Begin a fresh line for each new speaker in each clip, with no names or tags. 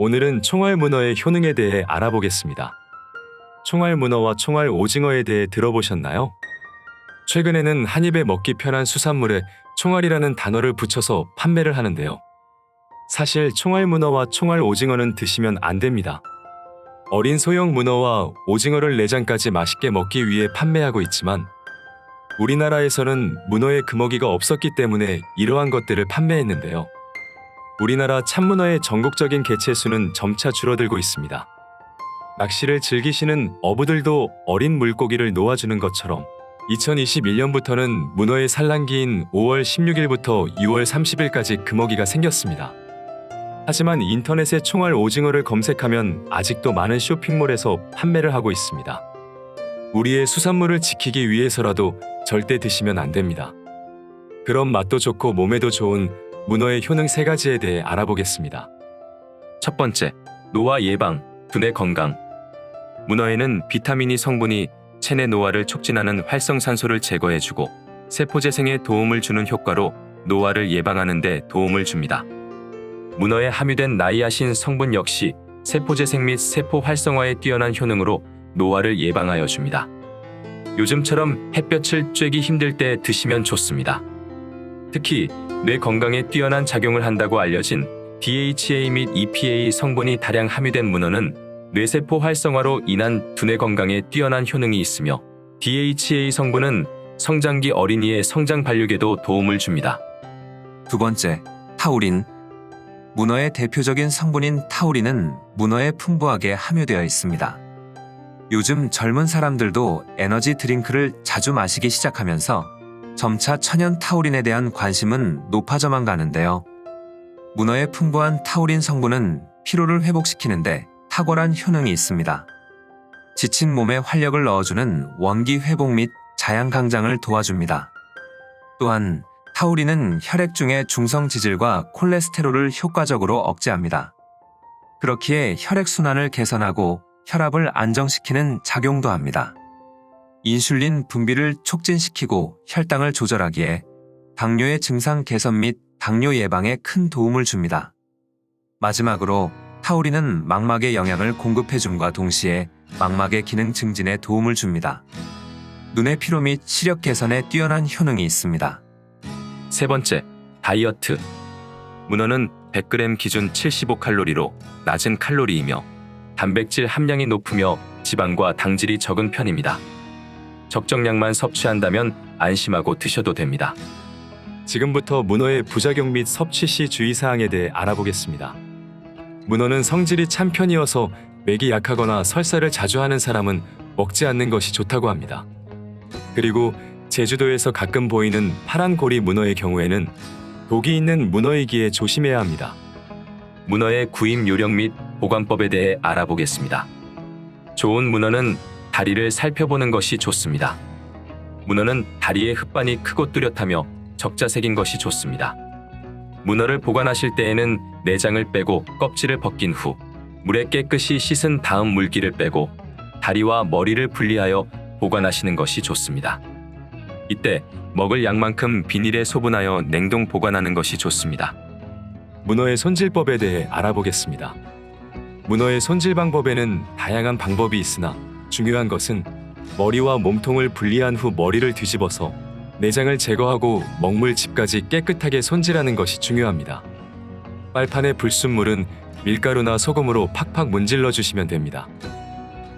오늘은 총알 문어의 효능에 대해 알아보겠습니다. 총알 문어와 총알 오징어에 대해 들어보셨나요? 최근에는 한 입에 먹기 편한 수산물에 총알이라는 단어를 붙여서 판매를 하는데요. 사실 총알 문어와 총알 오징어는 드시면 안 됩니다. 어린 소형 문어와 오징어를 내장까지 맛있게 먹기 위해 판매하고 있지만 우리나라에서는 문어의 금어기가 없었기 때문에 이러한 것들을 판매했는데요. 우리나라 참문어의 전국적인 개체 수는 점차 줄어들고 있습니다. 낚시를 즐기시는 어부들도 어린 물고기를 놓아주는 것처럼 2021년부터는 문어의 산란기인 5월 16일부터 6월 30일까지 금어기가 생겼습니다. 하지만 인터넷에 총알 오징어를 검색하면 아직도 많은 쇼핑몰에서 판매를 하고 있습니다. 우리의 수산물을 지키기 위해서라도 절대 드시면 안 됩니다. 그럼 맛도 좋고 몸에도 좋은 문어의 효능 세 가지에 대해 알아보겠습니다.
첫 번째, 노화 예방, 두뇌 건강. 문어에는 비타민이 성분이 체내 노화를 촉진하는 활성산소를 제거해주고 세포 재생에 도움을 주는 효과로 노화를 예방하는 데 도움을 줍니다. 문어에 함유된 나이아신 성분 역시 세포 재생 및 세포 활성화에 뛰어난 효능으로 노화를 예방하여 줍니다. 요즘처럼 햇볕을 쬐기 힘들 때 드시면 좋습니다. 특히 뇌 건강에 뛰어난 작용을 한다고 알려진 DHA 및 EPA 성분이 다량 함유된 문어는 뇌세포 활성화로 인한 두뇌 건강에 뛰어난 효능이 있으며 DHA 성분은 성장기 어린이의 성장 발육에도 도움을 줍니다.
두 번째, 타우린. 문어의 대표적인 성분인 타우린은 문어에 풍부하게 함유되어 있습니다. 요즘 젊은 사람들도 에너지 드링크를 자주 마시기 시작하면서 점차 천연 타우린에 대한 관심은 높아져만 가는데요. 문어의 풍부한 타우린 성분은 피로를 회복시키는데 탁월한 효능이 있습니다. 지친 몸에 활력을 넣어주는 원기 회복 및 자양 강장을 도와줍니다. 또한 타우린은 혈액 중의 중성 지질과 콜레스테롤을 효과적으로 억제합니다. 그렇기에 혈액순환을 개선하고 혈압을 안정시키는 작용도 합니다. 인슐린 분비를 촉진시키고 혈당을 조절하기에 당뇨의 증상 개선 및 당뇨 예방에 큰 도움을 줍니다. 마지막으로 타우린은 망막에 영양을 공급해줌과 동시에 망막의 기능 증진에 도움을 줍니다. 눈의 피로 및 시력 개선에 뛰어난 효능이 있습니다.
세 번째, 다이어트. 문어는 100g 기준 75칼로리로 낮은 칼로리이며 단백질 함량이 높으며 지방과 당질이 적은 편입니다. 적정량만 섭취한다면 안심하고 드셔도 됩니다.
지금부터 문어의 부작용 및 섭취 시 주의사항에 대해 알아보겠습니다. 문어는 성질이 찬 편이어서 맥이 약하거나 설사를 자주 하는 사람은 먹지 않는 것이 좋다고 합니다. 그리고 제주도에서 가끔 보이는 파란 고리 문어의 경우에는 독이 있는 문어이기에 조심해야 합니다.
문어의 구입 요령 및 보관법에 대해 알아보겠습니다. 좋은 문어는 다리를 살펴보는 것이 좋습니다. 문어는 다리의 흙반이 크고 뚜렷하며 적자색인 것이 좋습니다. 문어를 보관하실 때에는 내장을 빼고 껍질을 벗긴 후 물에 깨끗이 씻은 다음 물기를 빼고 다리와 머리를 분리하여 보관하시는 것이 좋습니다. 이때 먹을 양만큼 비닐에 소분하여 냉동 보관하는 것이 좋습니다.
문어의 손질법에 대해 알아보겠습니다. 문어의 손질 방법에는 다양한 방법이 있으나 중요한 것은 머리와 몸통을 분리한 후 머리를 뒤집어서 내장을 제거하고 먹물 집까지 깨끗하게 손질하는 것이 중요합니다. 빨판의 불순물은 밀가루나 소금으로 팍팍 문질러 주시면 됩니다.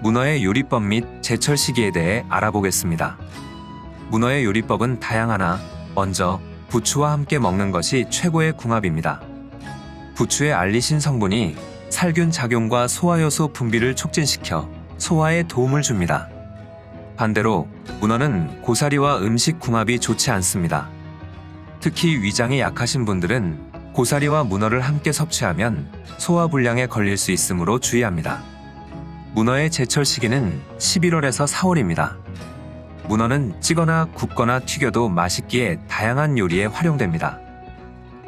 문어의 요리법 및 제철 시기에 대해 알아보겠습니다. 문어의 요리법은 다양하나 먼저 부추와 함께 먹는 것이 최고의 궁합입니다. 부추의 알리신 성분이 살균 작용과 소화효소 분비를 촉진시켜 소화에 도움을 줍니다. 반대로 문어는 고사리와 음식 궁합이 좋지 않습니다. 특히 위장이 약하신 분들은 고사리와 문어를 함께 섭취하면 소화불량에 걸릴 수 있으므로 주의합니다. 문어의 제철 시기는 11월에서 4월입니다. 문어는 찌거나 굽거나 튀겨도 맛있기에 다양한 요리에 활용됩니다.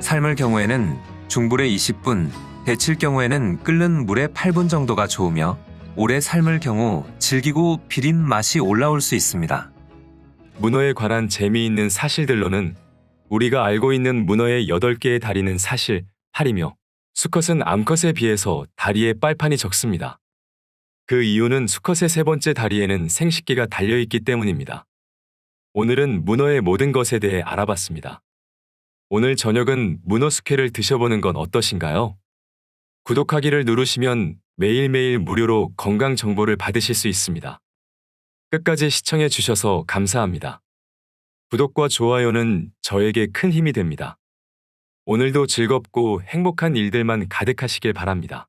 삶을 경우에는 중불에 20분, 데칠 경우에는 끓는 물에 8분 정도가 좋으며 오래 삶을 경우 질기고 비린 맛이 올라올 수 있습니다.
문어에 관한 재미있는 사실들로는 우리가 알고 있는 문어의 8개의 다리는 사실 8이며 수컷은 암컷에 비해서 다리에 빨판이 적습니다. 그 이유는 수컷의 세 번째 다리에는 생식기가 달려있기 때문입니다. 오늘은 문어의 모든 것에 대해 알아봤습니다. 오늘 저녁은 문어 숙회를 드셔보는 건 어떠신가요? 구독하기를 누르시면 매일매일 무료로 건강 정보를 받으실 수 있습니다. 끝까지 시청해 주셔서 감사합니다. 구독과 좋아요는 저에게 큰 힘이 됩니다. 오늘도 즐겁고 행복한 일들만 가득하시길 바랍니다.